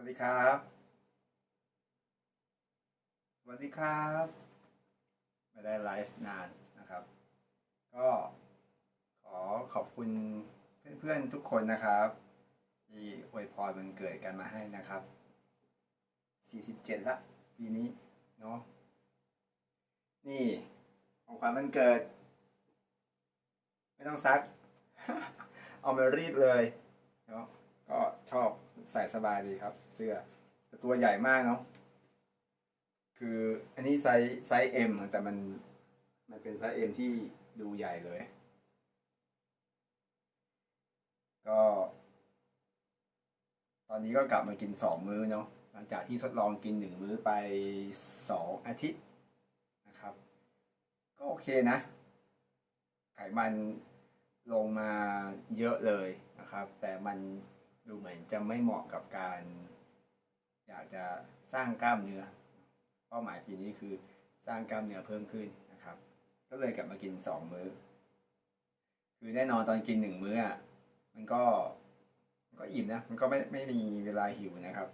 วัสดีครับ สวัสดีครับ ไม่ได้ไลฟ์นานนะครับ ก็ขอขอบคุณเพื่อนๆทุกคนนะครับ ที่อวยพรวันเกิดกันมาให้นะครับ 47 ละ ปีนี้ เนาะ นี่ ของขวัญวันเกิด ไม่ต้องซัก เอามารีดเลย เนาะก็ชอบใส่สบายดีครับ เสื้อ แต่ตัวใหญ่มากเนาะคืออันนี้ไซส์ไซส์เอ็มแต่มันมันเป็นไซส์เอ็มที่ดูใหญ่เลย ก็ ตอนนี้ก็กลับมากินสองมื้อเนาะหลังจากที่ทดลองกินหนึ่งมื้อไปสองอาทิตย์นะครับ ก็โอเคนะ ไขมันลงมาเยอะเลยนะครับ แต่มันดูเหมือนจะไม่เหมาะกับการ อยากจะสร้างกล้ามเนื้อ เป้าหมายปีนี้คือสร้างกล้ามเนื้อเพิ่มขึ้นนะครับ ก็เลยกลับมากินสองมื้อ คือแน่นอนตอนกินหนึ่งมื้อมันก็มันก็อิ่มนะ มันก็ไม่ไม่มีเวลาหิวนะครับ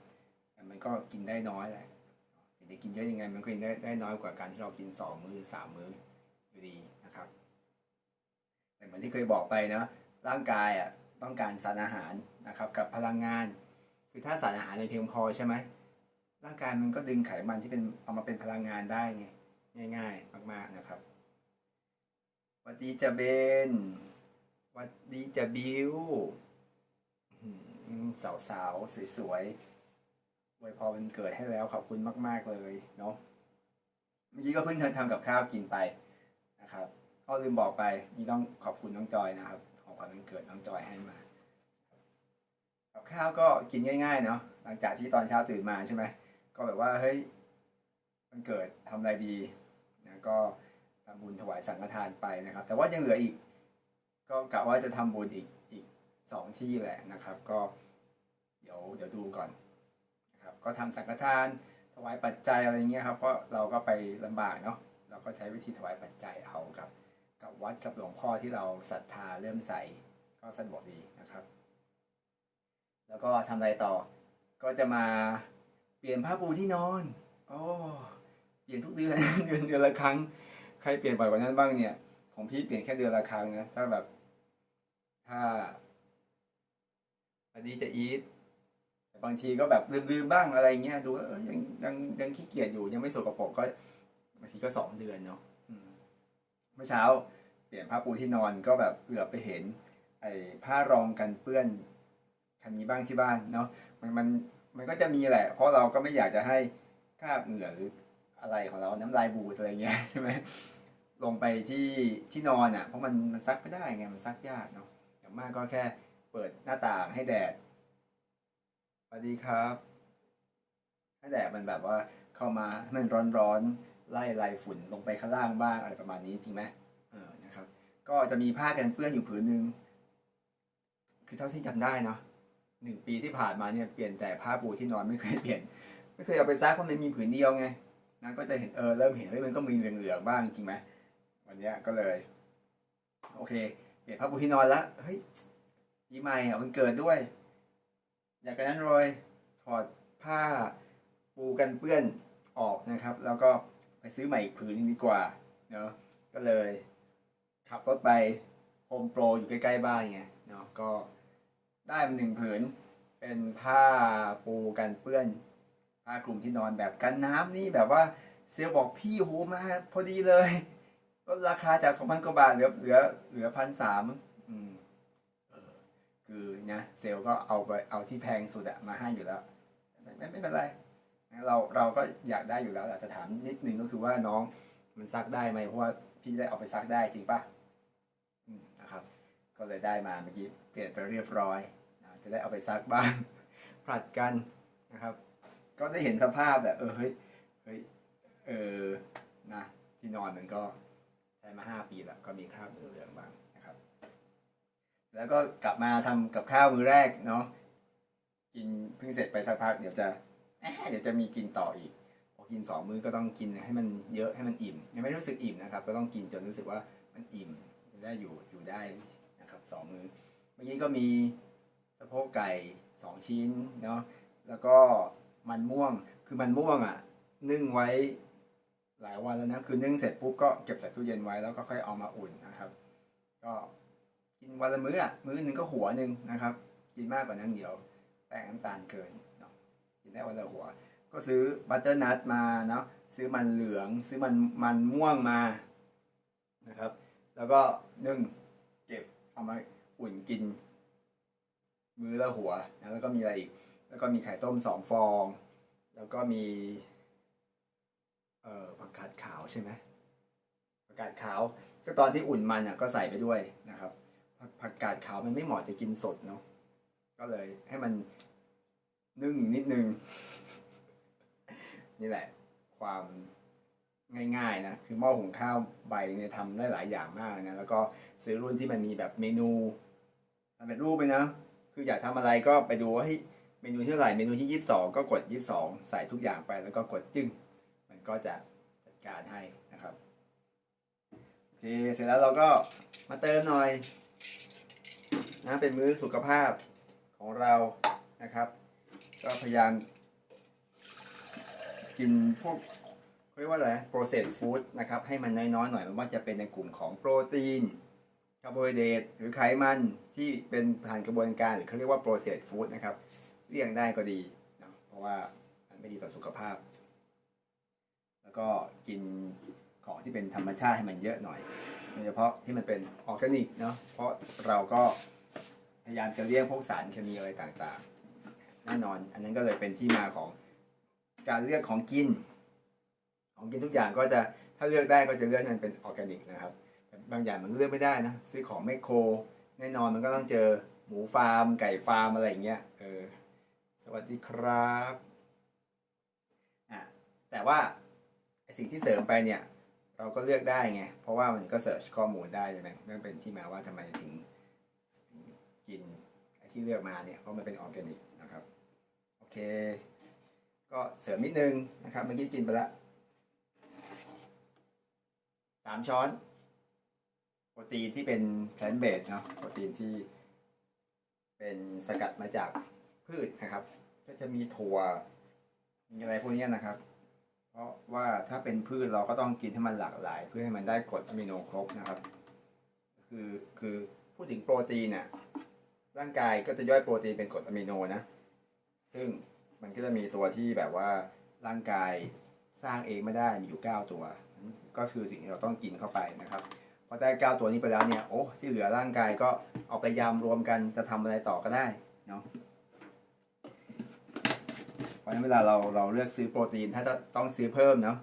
แต่มันก็กินได้น้อยแหละถึงจะกินเยอะยังไงมันก็กินได้ได้น้อยกว่าการที่เรากินสองมื้อหรือสามมื้ออยู่ดีนะครับ แต่เหมือนที่เคยบอกไปนะร่างกายอะต้องการสารอาหารนะครับ กับพลังงาน คือถ้าสารอาหารในเพียงพอใช่ไหมร่างกายมันก็ดึงไขมันที่เป็นเอามาเป็นพลังงานได้ไงง่าย ๆ มาก ๆนะครับวัสดีจะเบนวัสดีจะบิวสาวสาวๆสวยๆอวยพรวันเกิดให้แล้วขอบคุณมาก ๆเลยเนาะเมื่อกี้ก็เพิ่งทำกับข้าวกินไปนะครับก็ลืมบอกไปนี่ต้องขอบคุณน้องจอยนะครับ ของขวัญวันเกิดน้องจอยให้มา กับข้าวก็กินง่ายๆเนาะหลังจากที่ตอนเช้าตื่นมาใช่ไหมก็แบบว่าเฮ้ยมันเกิดทำอะไรดีนะก็ทำบุญถวายสังฆทานไปนะครับ แต่ว่ายังเหลืออีก ก็กะว่าจะทำบุญอีกอีกสองที่แหละนะครับ ก็เดี๋ยวเดี๋ยวดูก่อนนะครับก็ทำสังฆทานถวายปัจจัยอะไรเงี้ยครับเพราะเราก็ไปลำบากเนาะเราก็ใช้วิธีถวายปัจจัยเอากับ กับวัดกับหลวงพ่อที่เราศรัทธาเริ่มใส่ก็สะดวกดีนะครับ แล้วก็ทำอะไรต่อ ก็จะมาเปลี่ยนผ้าปูที่นอนโอ้เปลี่ยนทุกเดือนเดือนเดือนละครั้ง ใครเปลี่ยนบ่อยกว่านั้นบ้างเนี่ย ของพี่เปลี่ยนแค่เดือนละครั้งนะถ้าแบบ ถ้าวันนี้จะอีทบางทีก็แบบลืมๆบ้างอะไรเงี้ยดูว่ายังยังยังขี้เกียจอยู่ยังไม่สกปรกก็บางทีก็สองเดือนเนาะอืมเมื่อเช้า เปลี่ยนผ้าปูที่นอนก็แบบเหลือไปเห็น ไอ้ผ้ารองกันเปื้อน คันนี้บ้างที่บ้านเนาะมันมันมันก็จะมีแหละ เพราะเราก็ไม่อยากจะให้คราบเหงื่อหรืออะไรของเราน้ำลายบูดอะไรเงี้ยใช่ไหมลงไปที่ที่นอนอะ เพราะมันมันซักไม่ได้ไงมันซักยากเนาะอย่างมากก็แค่เปิดหน้าต่างให้แดดสวัสดีครับ ให้แดดมันแบบว่าเข้ามาให้มันร้อนๆไล่ไล่ฝุ่นลงไปข้างล่างบ้างอะไรประมาณนี้จริงไหมเออนะครับ ก็จะมีผ้ากันเปื้อนอยู่ผืนหนึ่งคือเท่าที่จำได้เนาะ หนึ่งปีที่ผ่านมาเนี่ยเปลี่ยนแต่ผ้าปูที่นอนไม่เคยเปลี่ยน ไม่เคยเอาไปซักเพราะมันมีผืนเดียวไงนะก็จะเห็นเออเริ่มเห็นเฮ้ยมันก็มีเหลืองๆบ้างจริงไหมวันเนี้ยก็เลย โอเค เปลี่ยนผ้าปูที่นอนละเฮ้ยปีใหม่อะมันเกิดด้วย อยากกันนั้นเลยถอดผ้าปูกันเปื้อนออกนะครับ แล้วก็ไปซื้อใหม่อีกผืนนึงดีกว่าเนาะก็เลย ขับรถไปโฮมโปรอยู่ใกล้ๆบ้านไงเนาะก็ ได้หนึ่งผืน เป็นผ้าปูกันเปื้อน ผ้ากลุ่มที่นอนแบบกันน้ำนี่แบบว่าเซลบอกพี่โหมาพอดีเลยลดราคาจากสองพันกว่าบาทเหลือเหลือเหลือพันสามอืมเออคือนะเซลก็เอาไปเอาที่แพงสุดอะมาให้อยู่แล้ว ไม่ไม่ไม่เป็นไรเราเราก็อยากได้อยู่แล้วแหละจะถามนิดนึงก็คือว่าน้องมันซักได้ไหมเพราะว่าพี่ได้เอาไปซักได้จริงปะอืมนะ ก็เลยได้มาเมื่อกี้เปลี่ยนไปเรียบร้อยนะจะได้เอาไปซักบ้างผลัดกันนะครับ ก็ได้เห็นสภาพแบบเออเฮ้ยเฮ้ยเออนะที่นอนมันก็ใช้มาห้าปีแล้วก็มีคราบเหลืองบ้างนะครับ แล้วก็กลับมาทำกับข้าวมื้อแรกเนาะกินเพิ่งเสร็จไปสักพัก เดี๋ยวจะเดี๋ยวจะมีกินต่ออีกพอกินสองมื้อก็ต้องกินให้มันเยอะให้มันอิ่มยังไม่รู้สึกอิ่มนะครับ ก็ต้องกินจนรู้สึกว่ามันอิ่มจะได้อยู่อยู่ได้ สองมือเมื่อกี้ก็มีสะโพกไก่สองชิ้นเนาะแล้วก็มันม่วงคือมันม่วงอะ นึ่งไว้หลายวันแล้วนะคือนึ่งเสร็จปุ๊บก็เก็บใส่ตู้เย็นไว้แล้วก็ค่อยเอามาอุ่นนะครับ ก็กินวันละมื้ออะมื้อหนึ่งก็หัวหนึ่งนะครับ กินมากกว่านั้นเดี๋ยวแป้งน้ำตาลเกินเนาะกินได้วันละหัว ก็ซื้อบัตเตอร์นัทมาเนาะซื้อมันเหลือง ซื้อมันมันม่วงมานะครับ แล้วก็นึ่ง เอามาอุ่นกิน มื้อละหัวนะแล้วก็มีอะไรอีก แล้วก็มีไข่ต้มสองฟอง แล้วก็มี เอ่อผักกาดขาวใช่ไหมผักกาดขาว ก็ตอนที่อุ่นมันอะก็ใส่ไปด้วยนะครับผผักกาดขาวมันไม่เหมาะจะกินสดเนาะก็เลยให้มันนึ่งนิดนึง นี่แหละ ความ ง่ายๆนะคือหม้อหุงข้าวใบเนี่ยทำได้หลายอย่างมากนะแล้วก็ซื้อรุ่นที่มันมีแบบเมนูทำเป็นรูปไปนะคืออยากทำอะไรก็ไปดูว่าเฮ้ยเมนูที่เท่าไหร่เมนูที่ยี่สิบสองก็กดยี่สิบสองใส่ทุกอย่างไปแล้วก็กดจึ้งมันก็จะจัดการให้นะครับโอเคเสร็จแล้วเราก็มาเติมหน่อยนะเป็นมื้อสุขภาพของเรานะครับ ก็พยายามกินพวก เขาเรียกว่าอะไร processed food นะครับให้มันน้อยๆหน่อยไม่ว่าจะเป็นในกลุ่มของโปรตีนคาร์โบไฮเดรตหรือไขมันที่เป็นผ่านกระบวนการหรือเขาเรียกว่า processed food นะครับเลี่ยงได้ก็ดีนะเพราะว่ามันไม่ดีต่อสุขภาพ แล้วก็กินของที่เป็นธรรมชาติให้มันเยอะหน่อยโดยเฉพาะที่มันเป็นออร์แกนิกเนาะเพราะเราก็พยายามจะเลี่ยงพวกสารเคมีอะไรต่างๆ แน่นอน อันนั้นก็เลยเป็นที่มาของการเลือกของกิน ของกินทุกอย่างก็จะถ้าเลือกได้ก็จะเลือกให้มันเป็นออร์แกนิกนะครับ บางอย่างมันเลือกไม่ได้นะซื้อของแมคโคร แน่นอนมันก็ต้องเจอหมูฟาร์ม ไก่ฟาร์มอะไรอย่างเงี้ยเออสวัสดีครับอะแต่ว่าไอสิ่งที่เสริมไปเนี่ย เราก็เลือกได้ไง เพราะว่ามันก็เสิร์ชข้อมูลได้ใช่ไหมนั่นเป็นที่มาว่าทำไมถึงถึงกินไอที่เลือกมาเนี่ยเพราะมันเป็นออร์แกนิกนะครับ โอเค ก็เสริมนิดนึงนะครับเมื่อกี้กินไปละ สามช้อน โปรตีนที่เป็นแพลนเบสเนาะโปรตีนที่เป็นสกัดมาจากพืชนะครับ ก็จะมีถั่วมีอะไรพวกนี้นะครับ เพราะว่าถ้าเป็นพืชเราก็ต้องกินให้มันหลากหลาย เพื่อให้มันได้กรดอะมิโนครบนะครับ คือคือพูดถึงโปรตีนน่ะร่างกายก็จะย่อยโปรตีนเป็นกรดอะมิโนนะ ซึ่งมันก็จะมีตัวที่แบบว่าร่างกายสร้างเองไม่ได้มีอยู่ 9 ตัว ก็คือสิ่งที่เราต้องกินเข้าไปนะครับพอได้เก้าตัวนี้ไปแล้วเนี่ยโอ้ที่เหลือร่างกายก็เอาไปยำรวมกันจะทำอะไรต่อก็ได้เนาะเพราะฉะนั้นเวลาเราเราเลือกซื้อโปรตีน ถ้าจะต้องซื้อเพิ่มเนาะ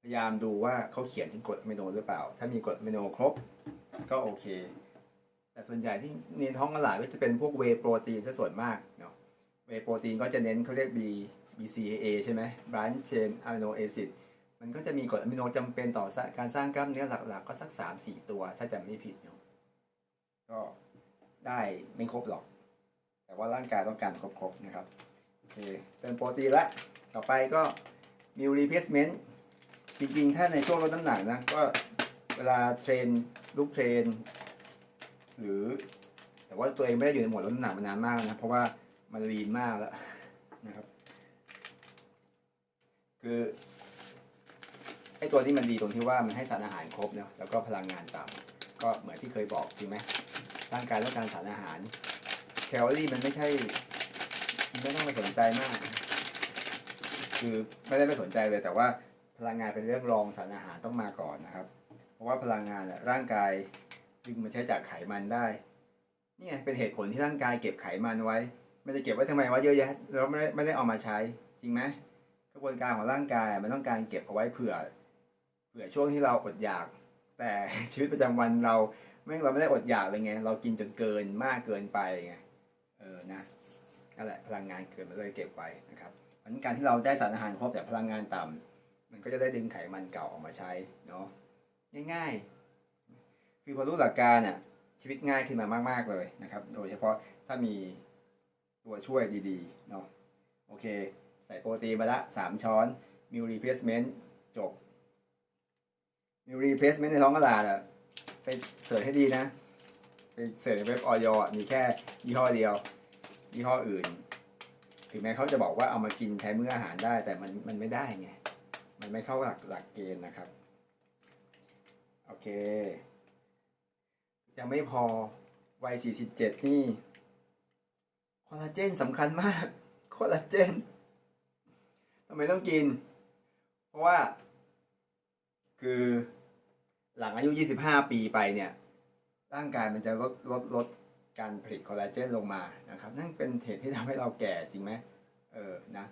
พยายามดูว่าเขาเขียนถึงกรดอะมิโนหรือเปล่า ถ้ามีกรดอะมิโนครบ ก็โอเค แต่ส่วนใหญ่ที่ในท้องตลาดก็จะเป็นพวกเวโปรตีนซะส่วนมากเนาะเวโปรตีนก็จะเน้นเขาเรียก B BCAA ใช่ไหม Branch Chain Amino Acid มันก็จะมีกรดอะมิโนจำเป็นต่อการสร้างกล้ามเนื้อหลัก ๆ ก็สักสามสี่ตัว ถ้าจำไม่ผิดเนาะก็ได้ไม่ครบหรอก แต่ว่าร่างกายต้องการครบๆนะครับโอเคเติมโปรตีนละต่อไปก็มิวรีเพสเมนต์จริงๆ ถ้าในช่วงลดน้ำหนักนะ ก็เวลาเทรนลูกเทรน หรือ แต่ว่าตัวเองไม่ได้อยู่ในหมวดลดน้ำหนักมานานมากนะ เพราะว่ามันลีนมากแล้วนะครับ คือ ไอตัวนี้มันดีตรงที่ว่ามันให้สารอาหารครบเนาะแล้วก็พลังงานต่ำก็เหมือนที่เคยบอกจริงไหมร่างกายต้องการสารอาหาร แคลอรี่มันไม่ใช่ไม่ต้องไปสนใจมาก คือไม่ได้ไปสนใจเลยแต่ว่าพลังงานเป็นเรื่องรองสารอาหารต้องมาก่อนนะครับ เพราะว่าพลังงานอะร่างกายดึงมาใช้จากไขมันได้นี่ไงเป็นเหตุผลที่ร่างกายเก็บไขมันไว้ ไม่ได้เก็บไว้ทำไมว่าเยอะแยะเราไม่ได้ไม่ได้เอามาใช้จริงไหมกระบวนการของร่างกายมันต้องการเก็บเอาไว้เผื่อ เผื่อช่วงที่เราอดอยาก แต่ชีวิตประจำวันเราไม่เราไม่ได้อดอยากเลยไง เรากินจนเกินมากเกินไปไงเออนะนั่นแหละพลังงานเกินมาเลยเก็บไว้นะครับเพราะฉะนั้นการที่เราได้สารอาหารครบแต่พลังงานต่ำมันก็จะได้ดึงไขมันเก่าออกมาใช้เนาะง่ายๆ คือพอรู้หลักการอะชีวิตง่ายขึ้นมามากๆเลยนะครับ โดยเฉพาะถ้ามีตัวช่วยดีๆเนาะโอเค ใส่โปรตีนไปละสามช้อนมิลรีเพสเมนต์จบ มิวรีเพสเมนต์ในท้องตลาดอะไปเสิร์ชให้ดีนะ ไปเสิร์ชในเว็บออยมีแค่ยี่ห้อเดียว ยี่ห้ออื่น ถึงแม้เขาจะบอกว่าเอามากินแทนมื้ออาหารได้ แต่มันมันไม่ได้ไง มันไม่เข้าหลักหลักเกณฑ์นะครับ โอเค ยังไม่พอวัย47 นี่ คอลลาเจนสำคัญมาก คอลลาเจนทำไมต้องกิน เพราะว่า คือหลังอายุ 25 ปีไปเนี่ย ร่างกายมันจะลดลดลดการผลิตคอลลาเจนลงมานะครับ นั่นเป็นเหตุที่ทำให้เราแก่จริงไหมเออนะ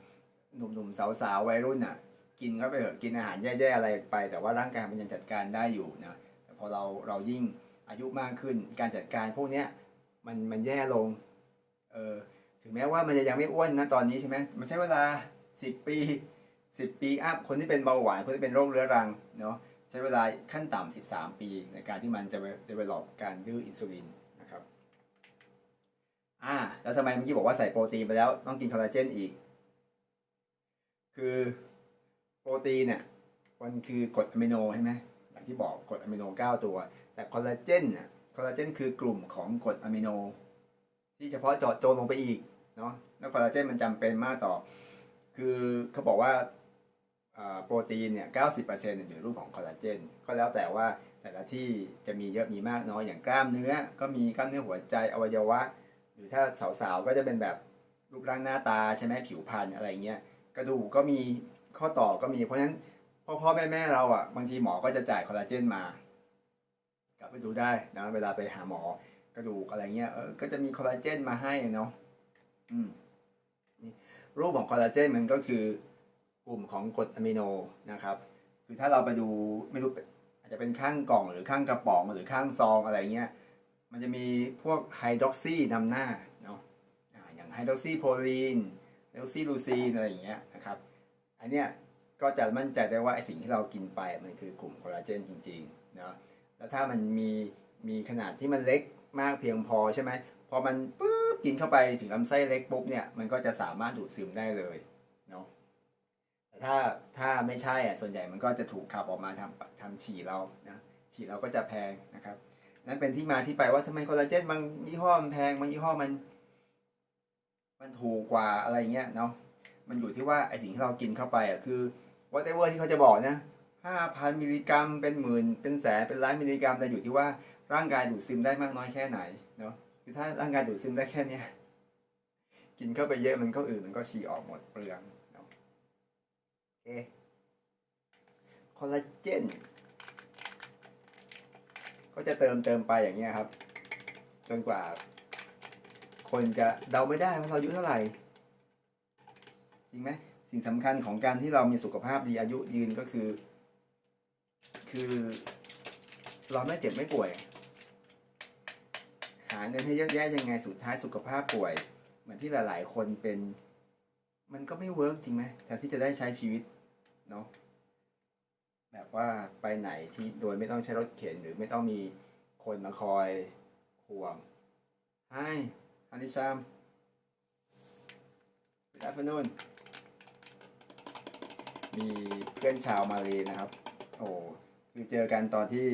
หนุ่มๆสาวๆวัยรุ่นอะ กินเข้าไปเถอะกินอาหารแย่ๆอะไรไป แต่ว่าร่างกายมันยังจัดการได้อยู่นะแต่พอเราเรายิ่งอายุมากขึ้นการจัดการพวกเนี้ยมันมันแย่ลงเออถึงแม้ว่ามันจะยังไม่อ้วนนะตอนนี้ใช่ไหมมันใช้เวลา 10 ปี 10 ปีอัพคนที่เป็นเบาหวานคนที่เป็นโรคเรื้อรังเนาะใช้เวลาขั้นต่ำ13 ปี ในการที่มันจะ develop การดื้ออินซูลินนะครับอ่าแล้วทำไมเมื่อกี้บอกว่าใส่โปรตีนไปแล้วต้องกินคอลลาเจนอีก คือโปรตีนเนี่ยมันคือกรดอะมิโนใช่ไหมอย่างที่บอกกรดอะมิโน 9 ตัว แต่คอลลาเจนเนี่ยคอลลาเจนคือกลุ่มของกรดอะมิโน ที่เฉพาะเจาะจงลงไปอีกเนาะแล้วคอลลาเจนมันจำเป็นมากต่อ คือเขาบอกว่า โปรตีนเนี่ย90%เนี่ยอยู่ในรูปของคอลลาเจนก็แล้วแต่ว่าแต่ละที่จะมีเยอะมีมากน้อยอย่างกล้ามเนื้อ ก็มีกล้ามเนื้อหัวใจอวัยวะ หรือถ้าสาวๆก็จะเป็นแบบรูปร่างหน้าตาใช่ไหมผิวพรรณอะไรเงี้ยกระดูกก็มีข้อต่อก็มีเพราะฉะนั้นพ่อพ่อแม่แม่เราอะบางทีหมอก็จะจ่ายคอลลาเจนมากลับไปดูได้นะเวลาไปหาหมอกระดูกอะไรเงี้ยเออก็จะมีคอลลาเจนมาให้เนาะอืมรูปของคอลลาเจนมันก็คือ กลุ่มของกรดอะมิโนนะครับ คือถ้าเราไปดูไม่รู้อาจจะเป็นข้างกล่องหรือข้างกระป๋องหรือข้างซองอะไรเงี้ย มันจะมีพวกไฮดรอกซีนำหน้าเนาะอย่างไฮดรอกซีโพลีนไฮดรอกซีลูซีนอะไรอย่างเงี้ยนะครับ อันเนี้ยก็จะมั่นใจได้ว่าไอสิ่งที่เรากินไปมันคือกลุ่มคอลลาเจนจริงๆเนาะแล้วถ้ามันมีมีขนาดที่มันเล็กมากเพียงพอใช่ไหมพอมันปุ๊บกินเข้าไปถึงลำไส้เล็กปุ๊บเนี่ยมันก็จะสามารถดูดซึมได้เลย ถ้าถ้าไม่ใช่อะส่วนใหญ่มันก็จะถูกขับออกมาทำทำฉี่เรานะฉี่เราก็จะแพงนะครับ นั่นเป็นที่มาที่ไปว่าทำไมคอลลาเจนบางยี่ห้อมันแพงบางยี่ห้อมัน มันถูกกว่าอะไรเงี้ยเนาะมันอยู่ที่ว่าไอสิ่งที่เรากินเข้าไปอะคือ whatever ที่เขาจะบอกนะห้าพันมิลลิกรัม เป็นหมื่นเป็นแสนเป็นล้านมิลลิกรัมแต่อยู่ที่ว่าร่างกายดูดซึมได้มากน้อยแค่ไหนเนาะคือถ้าร่างกายดูดซึมได้แค่เนี้ยกินเข้าไปเยอะมันก็อื่นมันก็ฉี่ออกหมดเปลือง เอคคอลลาเจนก็จะเติมเติมไปอย่างเงี้ยครับ จนกว่า คนจะเดาไม่ได้ว่าเราอายุเท่าไหร่ จริงไหมสิ่งสำคัญของการที่เรามีสุขภาพดีอายุยืนก็คือ คือเราไม่เจ็บไม่ป่วย หาเงินให้เยอะแยะยังไงสุดท้ายสุขภาพป่วย เหมือนที่หลาย ๆ คนเป็น มันก็ไม่เวิร์กจริงไหมแทนที่จะได้ใช้ชีวิตเนาะแบบว่าไปไหนที่โดยไม่ต้องใช้รถเข็นหรือไม่ต้องมีคนมาคอยห่วง Hi ฮันนิชาม Good afternoon มีเพื่อนชาวมาเลยนะครับ โอ้คือเจอกันตอนที่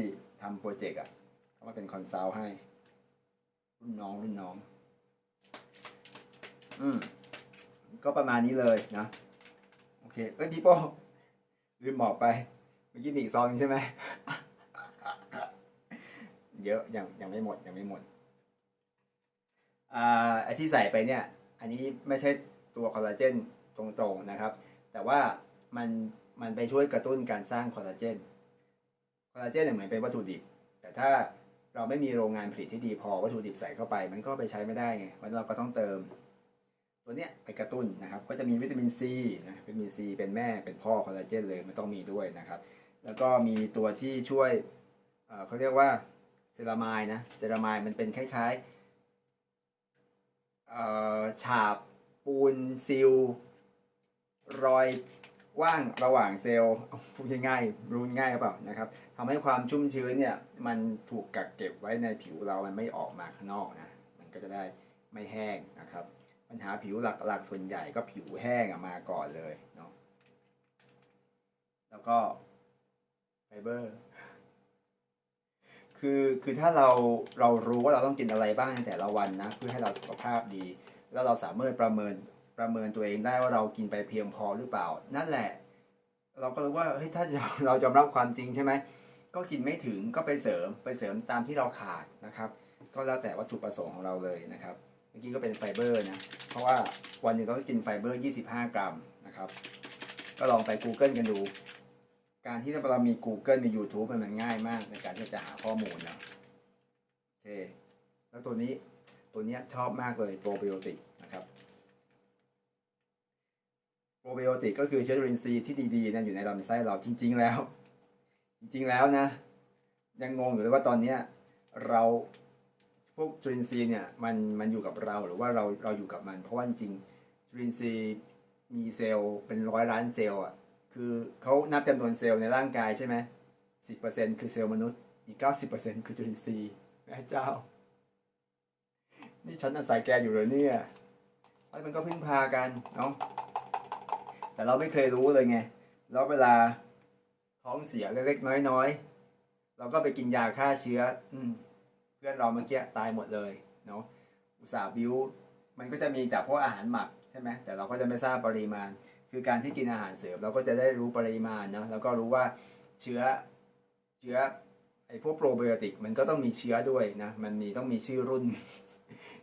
ทำโปรเจกต์อะเขามาเป็นคอนซัลท์ให้ รุ่นน้องรุ่นน้อง อืม ก็ประมาณนี้เลยนะ โอเคเอ้ยพี่โป้ลืมบอกไป เมื่อกี้มีอีกซองใช่ไหมเยอะยังยังไม่หมดยังไม่หมดอ่าไอที่ใส่ไปเนี่ย อันนี้ไม่ใช่ตัวคอลลาเจนตรงๆนะครับ แต่ว่ามันมันไปช่วยกระตุ้นการสร้างคอลลาเจนคอลลาเจนเนี่ยเหมือนเป็นวัตถุดิบ แต่ถ้าเราไม่มีโรงงานผลิตที่ดีพอวัตถุดิบใส่เข้าไป มันก็ไปใช้ไม่ได้ไงวันเราก็ต้องเติม ตัวเนี้ยไปกระตุ้นนะครับ ก็จะมีวิตามินซีนะวิตามินซีเป็นแม่เป็นพ่อคอลลาเจนเลยมันต้องมีด้วยนะครับ แล้วก็มีตัวที่ช่วยเขาเรียกว่าเซรามายนะเซรามายมันเป็นคล้ายๆฉาบปูนซิลรอยว่างระหว่างเซลล์พูดง่ายๆรู้ง่ายหรือเปล่านะครับทำให้ความชุ่มชื้นเนี่ยมันถูกกักเก็บไว้ในผิวเรา มันไม่ออกมาข้างนอกนะ มันก็จะได้ไม่แห้งนะครับ ปัญหาผิวหลักๆ ส่วนใหญ่ก็ผิวแห้งมาก่อนเลยเนาะแล้วก็ไฟเบอร์คือคือถ้าเราเรารู้ว่าเราต้องกินอะไรบ้างในแต่ละวันนะเพื่อให้เราสุขภาพดี แล้วเราสามารถประเมินประเมินตัวเองได้ว่าเรากินไปเพียงพอหรือเปล่า นั่นแหละ เราก็รู้ว่าเฮ้ยถ้าเราเรายอมรับความจริงใช่ไหมก็กินไม่ถึงก็ไปเสริมไปเสริมตามที่เราขาดนะครับ ก็แล้วแต่วัตถุประสงค์ของเราเลยนะครับ มื่อกี้ก็เป็นไฟเบอร์นะ เพราะว่าวันหนึ่งเราต้องกินไฟเบอร์ 25 กรัมนะครับ ก็ลองไป Google กันดู การที่เรามี Google มี YouTube มันง่ายมากในการที่จะหาข้อมูลนะโอเค แล้วตัวนี้ตัวเนี้ยชอบมากเลยโปรไบโอติกนะครับโปรไบโอติกก็คือเชื้อจุลินทรีย์ที่ดีๆนะอยู่ในลำไส้เราจริง ๆ แล้ว จริง ๆ แล้วนะ ยังงงอยู่เลยว่าตอนเนี้ยเรา พวกจุลินทรีย์เนี่ยมันมันอยู่กับเราหรือว่าเราเราอยู่กับมัน เพราะว่าจริงๆจุลินทรีย์มีเซลล์เป็นร้อยล้านเซลล์อะคือเขานับจำนวนเซลล์ในร่างกายใช่ไหมสิบเปอร์เซ็นคือเซลล์มนุษย์อีกเก้าสิบเปอร์เซ็นคือจุลินทรีย์แม่เจ้า นี่ฉันอาศัยแกอยู่เลยเนี่ยเพราะมันก็พึ่งพากันเนาะแต่เราไม่เคยรู้เลยไงแล้วเวลาท้องเสียเล็กๆน้อยๆเราก็ไปกินยาฆ่าเชื้อ อืม พื่อนเราเมื่อกี้ตายหมดเลยเนาะอุตส่าห์บิวมันก็จะมีจากพวกอาหารหมักใช่ไหมแต่เราก็จะไม่ทราบปริมาณ คือการที่กินอาหารเสริมเราก็จะได้รู้ปริมาณเนาะแล้วก็รู้ว่าเชื้อเชื้อไอ้พวกโปรไบโอติกมันก็ต้องมีเชื้อด้วยนะมันมีต้องมีชื่อรุ่น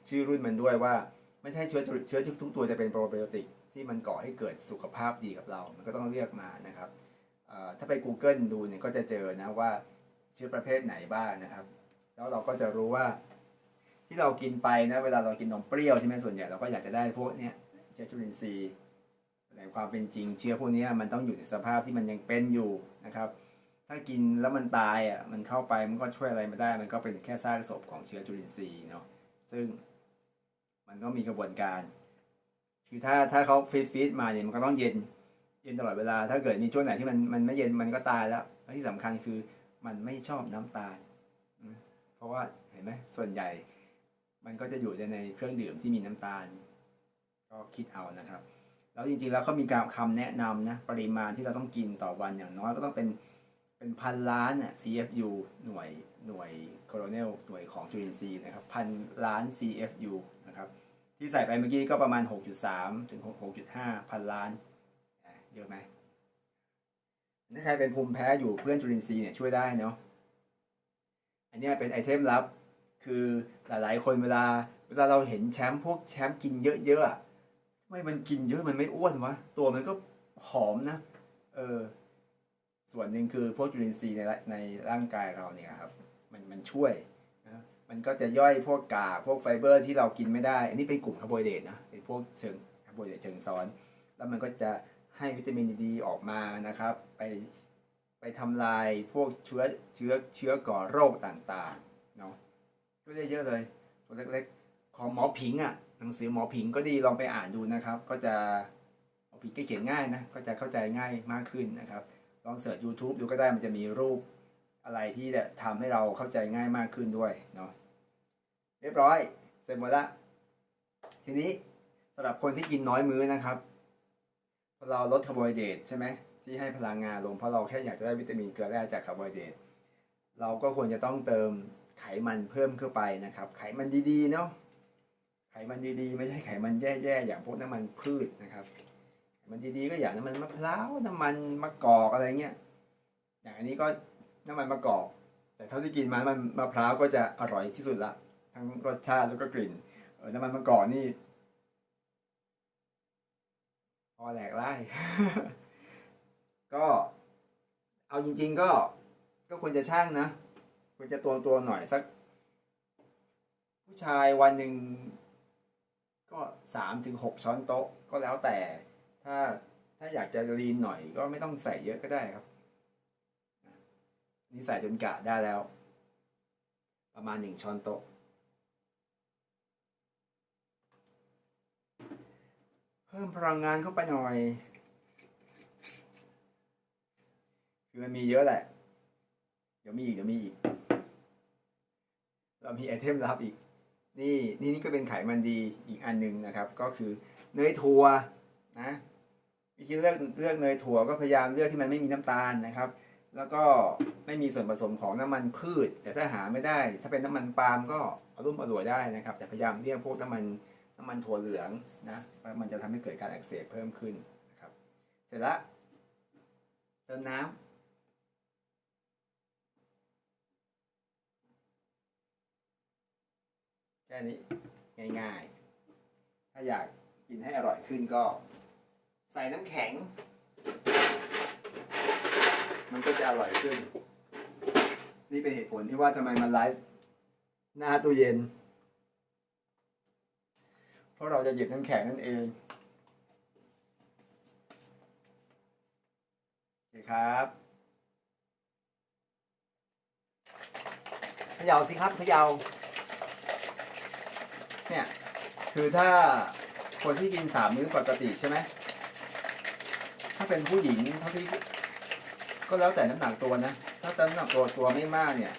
ชื่อรุ่นมันด้วยว่า ไม่ใช่เชื้อเชื้อทุกตัวจะเป็นโปรไบโอติกที่มันก่อให้เกิดสุขภาพดีกับเรา มันก็ต้องเลือกมานะครับถ้าไป Google ดูเนี่ยก็จะเจอนะว่าเชื้อประเภทไหนบ้างนะครับ แล้วเราก็จะรู้ว่า ที่เรากินไปนะ เวลาเรากินนมเปรี้ยวใช่ไหมส่วนใหญ่เราก็อยากจะได้พวกเนี้ยเชื้อจุลินทรีย์ในความเป็นจริงเชื้อพวกนี้มันต้องอยู่ในสภาพที่มันยังเป็นอยู่นะครับ ถ้ากินแล้วมันตายอะมันเข้าไปมันก็ช่วยอะไรไม่ได้ มันก็เป็นแค่ซากศพของเชื้อจุลินทรีย์เนาะซึ่งมันก็มีกระบวนการ คือถ้าถ้าเขาฟีดฟีดมาเนี่ยมันก็ต้องเย็นเย็นตลอดเวลา ถ้าเกิดมีช่วงไหนที่มันมันไม่เย็นมันก็ตายแล้วและที่สำคัญคือมันไม่ชอบน้ำตาล ราะว่าเห็นไหมส่วนใหญ่มันก็จะอยู่ในเครื่องดื่มที่มีน้ำตาล ก็คิดเอานะครับ แล้วจริงๆแล้วเขามีการคำแนะนำนะปริมาณที่เราต้องกินต่อวันอย่างน้อยก็ต้องเป็นเป็นพันล้านน่ะ CFU หน่วยหน่วยโคโรเนลหน่วยของจุลินทรีย์นะครับพันล้าน CFU นะครับที่ใส่ไปเมื่อกี้ก็ประมาณ 6.3 ถึง 6.5 พันล้านเยอะไหมถ้าใครเป็นภูมิแพ้อยู่เพื่อนจุลินทรีย์เนี่ยช่วยได้เนาะ อันนี้เป็นไอเทมลับ คือหลายๆ คนเวลา เวลาเราเห็นแชมป์พวกแชมป์กินเยอะๆทำไมมันกินเยอะมันไม่อ้วนวะ ตัวมันก็ผอมนะ เออ ส่วนหนึ่งคือพวกจุลินทรีย์ในในร่างกายเราเนี่ยครับ มันมันช่วยนะมันก็จะย่อยพวกกาพวกไฟเบอร์ที่เรากินไม่ได้ อันนี้เป็นกลุ่มคาร์โบไฮเดรตนะ เป็นพวกเชิงคาร์โบไฮเดรตเชิงซ้อน แล้วมันก็จะให้วิตามินดีออกมานะครับ ไป ไปทำลายพวกเชื้อเชื้อเชื้อก่อโรคต่างๆเนาะช่วยได้เยอะเลยตัวเล็กๆ ของหมอผิงอะ่ะหนังสือหมอผิงก็ดีลองไปอ่านดูนะครับ ก็จะหมอผิงก็เขียนง่ายนะก็จะเข้าใจง่ายมากขึ้นนะครับ ลองเสิร์ช YouTube ดูก็ได้มันจะมีรูปอะไรที่จะทำให้เราเข้าใจง่ายมากขึ้นด้วยเนาะเรียบร้อยเสร็จหมดละทีนี้สำหรับคนที่กินน้อยมื้อนะครับพอเราลดคาร์โบไฮเดรตใช่ไหม ที่ให้พลังงานลง เพราะเราแค่อยากจะได้วิตามินเกลือแร่จากคาร์โบไฮเดรตเราก็ควรจะต้องเติมไขมันเพิ่มเข้าไปนะครับ ไขมันดีๆเนาะไขมันดีๆ ไม่ใช่ไขมันแย่ๆอย่างพวกน้ำมันพืชนะครับไขมันดีๆก็อย่างน้ำมันมะพร้าวน้ำมันมะกอกอะไรเงี้ยอย่างอันนี้ก็น้ำมันมะกอกแต่เท่าที่กินมามันมะพร้าวก็จะอร่อยที่สุดละทั้งรสชาติแล้วก็กลิ่นเออน้ำมันมะกอกนี่พอแหลกไล่ ก็เอาจริง ๆ ก็ก็ควรจะช่างนะควรจะตัวตัวหน่อยสัก ผู้ชายวันหนึ่งก็สามถึงหกช้อนโต๊ะก็แล้วแต่ ถ้าถ้าอยากจะลีนหน่อย ก็ไม่ต้องใส่เยอะก็ได้ครับ นี่ใส่จนกะได้แล้ว ประมาณหนึ่งช้อนโต๊ะเพิ่มพลังงานเข้าไปหน่อย คือมันมีเยอะแหละ เดี๋ยวมีอีกเดี๋ยวมีอีก เรามีไอเทมลับอีก นี่นี่นี่ก็เป็นไขมันดีอีกอันหนึ่งนะครับ ก็คือเนยถั่วนะวิธีเลือกเลือกเนยถั่วก็พยายามเลือกที่มันไม่มีน้ำตาลนะครับ แล้วก็ไม่มีส่วนผสมของน้ำมันพืช แต่ถ้าหาไม่ได้ ถ้าเป็นน้ำมันปาล์มก็เอารุ่มอร่วยได้นะครับ แต่พยายามเลี่ยงพวกน้ำมันน้ำมันถั่วเหลืองนะมันจะทำให้เกิดการอักเสบเพิ่มขึ้นนะครับ เสร็จแล้วเติมน้ำ ค่นี้ง่ายๆ ถ้าอยากกินให้อร่อยขึ้นก็ ใส่น้ำแข็ง มันก็จะอร่อยขึ้น นี่เป็นเหตุผลที่ว่าทำไมมันไลฟ์หน้าตู้เย็น เพราะเราจะหยิบน้ำแข็งนั่นเองโอเคครับขยาสิครับขยา เนี่ยคือถ้าคนที่กินสามมื้อปกติใช่ไหมถ้าเป็นผู้หญิงเท่าที่ก็แล้วแต่น้ำหนักตัวนะ ถ้าน้ำหนักตัวตัวไม่มากเนี่ย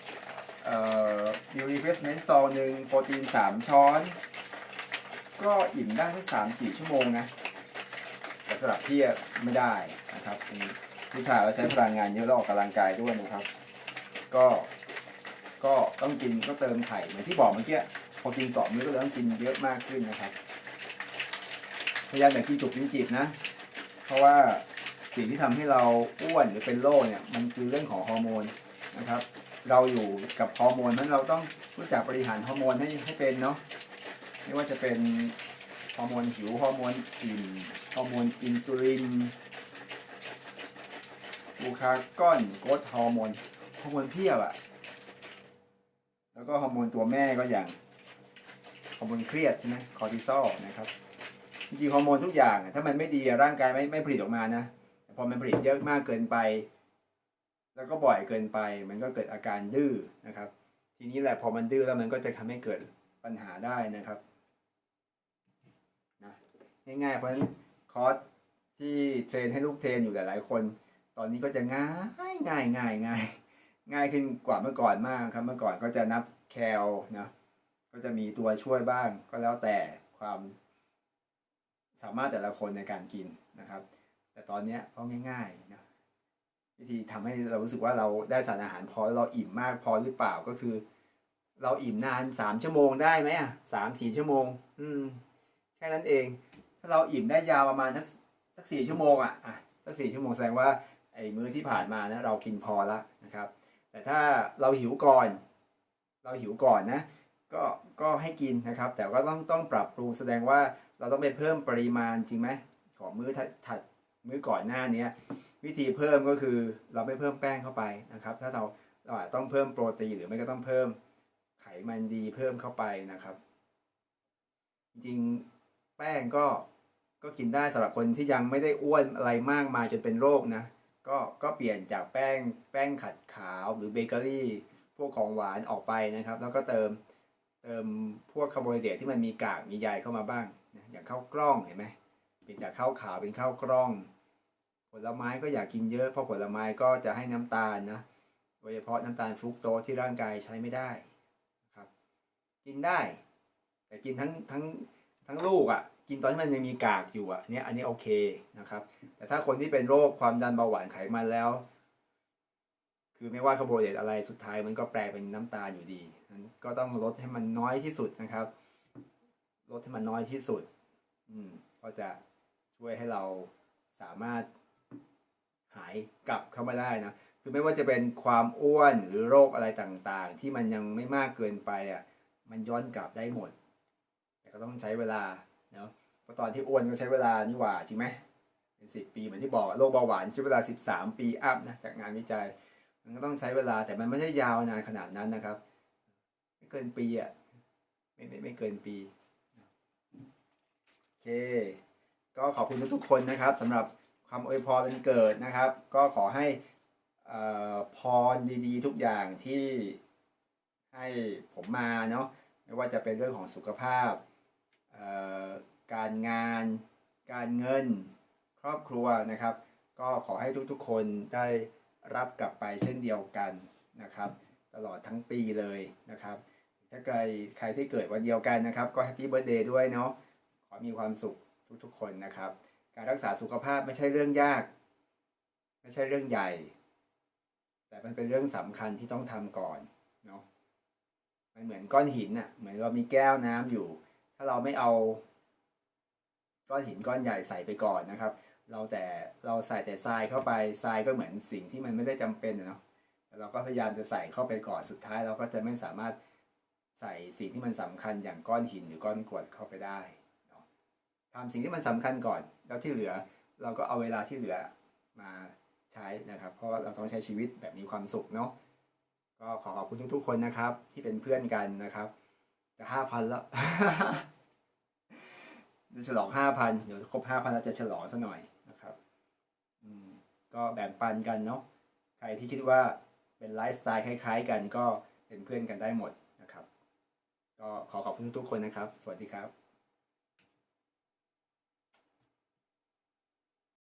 เอ่อยูรีเฟสเมนต์ซองหนึ่งโปรตีนสามช้อน ก็อิ่มได้ทั้งสามสี่ชั่วโมงนะแต่สำหรับพี่ไม่ได้นะครับผู้ชายเราใช้พลังงานเยอะแล้วออกกำลังกายด้วยนะครับ ก็ก็ต้องกินก็เติมไข่เหมือนที่บอกเมื่อกี้ พอกินสองมื้อก็เลยต้องกินเยอะมากขึ้นนะครับ พยายามอย่ากินจุกกินจิบนะ เพราะว่าสิ่งที่ทำให้เราอ้วนหรือเป็นโรคเนี่ย มันคือเรื่องของฮอร์โมนนะครับ เราอยู่กับฮอร์โมนนั้นเราต้องรู้จักบริหารฮอร์โมนให้ให้เป็นเนาะไม่ว่าจะเป็นฮอร์โมนหิวฮอร์โมนอิ่มฮอร์โมนอินซูลินบูคาก้อนโกรทฮอร์โมนฮอร์โมนเพียบอะแล้วก็ฮอร์โมนตัวแม่ก็อย่าง อร์โมนเครียดใช่ไหมคอร์ติซอลนะครับจริงฮอร์โมนทุกอย่างถ้ามันไม่ดีร่างกายไม่ไม่ผลิตออกมานะพอมันผลิตเยอะมากเกินไป แล้วก็บ่อยเกินไป มันก็เกิดอาการดื้อนะครับ ทีนี้แหละพอมันดื้อแล้วมันก็จะทำให้เกิดปัญหาได้นะครับนะง่ายๆเพราะฉะนั้นคอร์สที่เทรนให้ลูกเทรนอยู่หลายๆคน ตอนนี้ก็จะง่ายง่ายง่ายง่ายง่ายขึ้นกว่าเมื่อก่อนมากครับ เมื่อก่อนก็จะนับแคลนะ ก็จะมีตัวช่วยบ้างก็แล้วแต่ความสามารถแต่ละคนในการกินนะครับ แต่ตอนเนี้ยก็ง่ายๆนะวิธีทำให้เรารู้สึกว่าเราได้สารอาหารพอเราอิ่มมากพอหรือเปล่าก็คือ เราอิ่มนานสามชั่วโมงได้ไหมอะสามสี่ชั่วโมง อืม แค่นั้นเอง ถ้าเราอิ่มได้ยาวประมาณสักสักสี่ชั่วโมงอะอะสักสี่ชั่วโมงแสดงว่าไอ้มื้อที่ผ่านมานะเรากินพอละนะครับ แต่ถ้าเราหิวก่อน เราหิวก่อนนะ ก็ก็ให้กินนะครับ แต่ก็ต้องต้องปรับปรุงแสดงว่าเราต้องไปเพิ่มปริมาณจริงไหมของมื้อถัดมื้อก่อนหน้านี้วิธีเพิ่มก็คือเราไม่เพิ่มแป้งเข้าไปนะครับ ถ้าเราเราอาจต้องเพิ่มโปรตีนหรือไม่ก็ต้องเพิ่มไขมันดีเพิ่มเข้าไปนะครับ จริงแป้งก็ก็กินได้สำหรับคนที่ยังไม่ได้อ้วนอะไรมากมายจนเป็นโรคนะก็ก็เปลี่ยนจากแป้งแป้งขัดขาวหรือเบเกอรี่พวกของหวานออกไปนะครับ แล้วก็เติม พวกคาร์โบไฮเดรตที่มันมีกากมีใยเข้ามาบ้างนะอย่างข้าวกล้องเห็นไหมเปลี่ยนจากข้าวขาวเป็นข้าวกล้อง ผลไม้ก็อยากกินเยอะเพราะผลไม้ก็จะให้น้ำตาลนะโดยเฉพาะน้ำตาลฟรุกโตสที่ร่างกายใช้ไม่ได้นะครับ กินได้ แต่กินทั้งทั้งทั้งลูกอะ่ะกินตอนที่มันยังมีกากอยู่อะ่ะเนี่ยอันนี้โอเคนะครับ แต่ถ้าคนที่เป็นโรคความดันเบาหวานไขมันแล้ว คือไม่ว่าคาร์โบไฮเดรตอะไรสุดท้ายมันก็แปลเป็นน้ำตาลอยู่ดี ก็ต้องลดให้มันน้อยที่สุดนะครับ ลดให้มันน้อยที่สุด อืมก็จะช่วยให้เราสามารถหายกลับเข้ามาได้นะคือไม่ว่าจะเป็นความอ้วนหรือโรคอะไรต่างๆ ที่มันยังไม่มากเกินไปอะ มันย้อนกลับได้หมด แต่ก็ต้องใช้เวลาเนาะเพราะตอนที่อ้วนก็ใช้เวลานี่หว่าจริงไหมเป็นสิบปีเหมือนที่บอกโรคเบาหวานใช้เวลาสิบสามปีอัพนะจากงานวิจัย มันก็ต้องใช้เวลาแต่มันไม่ใช่ยาวนานขนาดนั้นนะครับ ไม่เกินปีอะไม่ไม่ไม่เกินปีโอเค ก็ขอบคุณทุกๆคนนะครับสำหรับคำอวยพรวันเกิดนะครับ ก็ขอให้อ่อพรดีๆ ทุกอย่างที่ให้ผมมาเนาะไม่ว่าจะเป็นเรื่องของสุขภาพเอ่อการงาน การเงิน ครอบครัวนะครับ ก็ขอให้ทุกๆคนได้รับกลับไปเช่นเดียวกันนะครับ ตลอดทั้งปีเลยนะครับ ถ้าใครใครที่เกิดวันเดียวกันนะครับ ก็แฮปปี้เบิร์ดเดย์ด้วยเนาะขอมีความสุขทุกๆคนนะครับ การรักษาสุขภาพไม่ใช่เรื่องยาก ไม่ใช่เรื่องใหญ่ แต่มันเป็นเรื่องสำคัญที่ต้องทำก่อนเนาะมันเหมือนก้อนหินน่ะเหมือนเรามีแก้วน้ำอยู่ ถ้าเราไม่เอา ก้อนหินก้อนใหญ่ใส่ไปก่อนนะครับ เราแต่เราใส่แต่ทรายเข้าไปทรายก็เหมือนสิ่งที่มันไม่ได้จำเป็นเนาะแต่เราก็พยายามจะใส่เข้าไปก่อนสุดท้าย เราก็จะไม่สามารถ ใส่สิ่งที่มันสำคัญอย่างก้อนหินหรือก้อนกรวดเข้าไปได้เนาะทำสิ่งที่มันสำคัญก่อน แล้วที่เหลือเราก็เอาเวลาที่เหลือมาใช้นะครับ เพราะเราต้องใช้ชีวิตแบบมีความสุขเนาะก็ขอขอบคุณทุก ๆ คนนะครับ ที่เป็นเพื่อนกันนะครับ จะห้าพันแล้วจะฉลองห้าพันเดี๋ยวครบห้าพันเราจะฉลองซะหน่อยนะครับอืมก็แบ่งปันกันเนาะใครที่คิดว่าเป็นไลฟ์สไตล์คล้าย ๆ กันก็เป็นเพื่อนกันได้หมด ก็ขอขอบคุณทุกคนนะครับ สวัสดีครับ